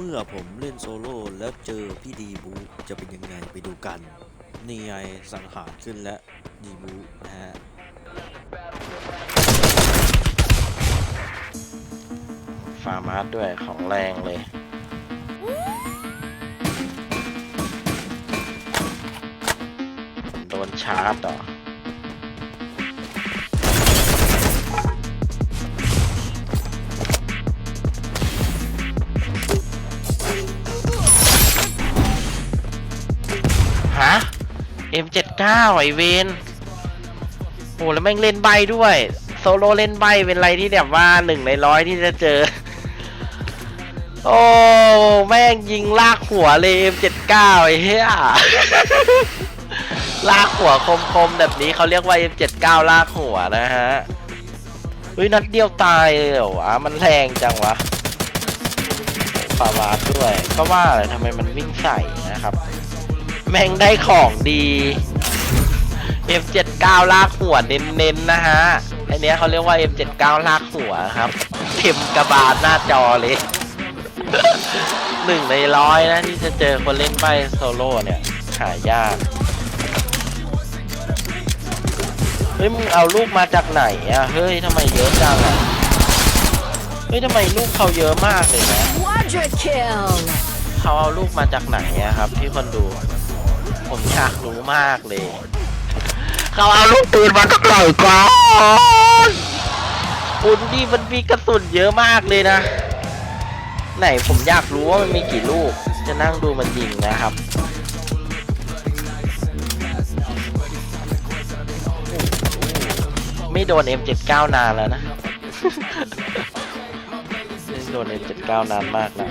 มื่อผมเล่นโซโล่แล้วเจอพี่ดีบูจะเป็นยังไงไปดูกัน นี่ไงสังหารขึ้นแล้วดีบูนะฮะฟาร์มาร์ด้วยของแรงเลย โดนชาร์จเหรอ M79 ไอเวนโอ้แล้วแม่งเล่นใบด้วย โซโลเล่นใบเป็นอะไรที่แบบว่าหนึ่งในร้อยที่จะเจอ โอ้ แม่งยิงลากหัวเลย M79 ไอ้เหี้ยลากหัวคมๆแบบนี้เขาเรียกว่า M79 ลากหัวนะฮะเฮ้ยนัดเดียวตายเลยเหรอวะมันแรงจังวะฟาวาดด้วย ก็ว่าเลยทำไมมันวิ่งใส่นะครับ แม่งได้ของดี M79 ลากหัวเน้นๆนะฮะอันเนี้ยเขาเรียกว่า M79 ลากหัวครับเต็มกระบาลหน้าจอเลยหนึ่งในร้อยนะที่จะเจอคนเล่นใบโซโล่เนี่ยหายากเฮ้ยมึงเอาลูกมาจากไหนอะเฮ้ยทำไมเยอะจังอะเฮ้ยทำไมลูกเขาเยอะมากเลยนะ Quadra kill! เขาเอาลูกมาจากไหนอะครับ ที่คนดู ผมอยากรู้มากเลย เขาเอาลูกปืนมาจากไหนก่อนคุณดีมันมีกระสุนเยอะมากเลยนะ ไหนผมอยากรู้ว่ามันมีกี่ลูก จะนั่งดูมันยิงนะครับไม่โดน M79 นานแล้วนะไม่โดน M79 นานมากนะ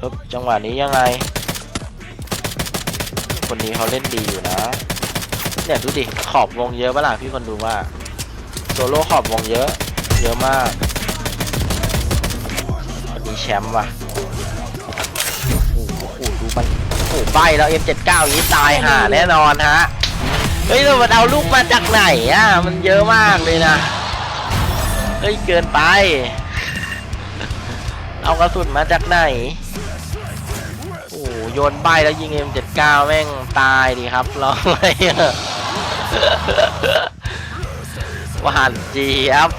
ปึ๊บจังหวะนี้ยังไง คนนี้เขาเล่นดีอยู่นะเนี่ยดูดิขอบวงเยอะปะล่ะพี่คนดูว่าโซโล่ขอบวงเยอะ เยอะมากวันนี้แชมป์ว่ะโอ้โหดูมันโอ้โหใบแล้ว M79 อย่านี้ตายห่าแน่นอนฮะเฮ้ยมันเอาลูกมาจากไหนอะมันเยอะมากเลยนะเฮ้ยเกินไป เอากระสุนมาจากไหน โยนใบแล้วยิง M79 แม่งตายดีครับรออะไรว่าหวานจี๊ยบ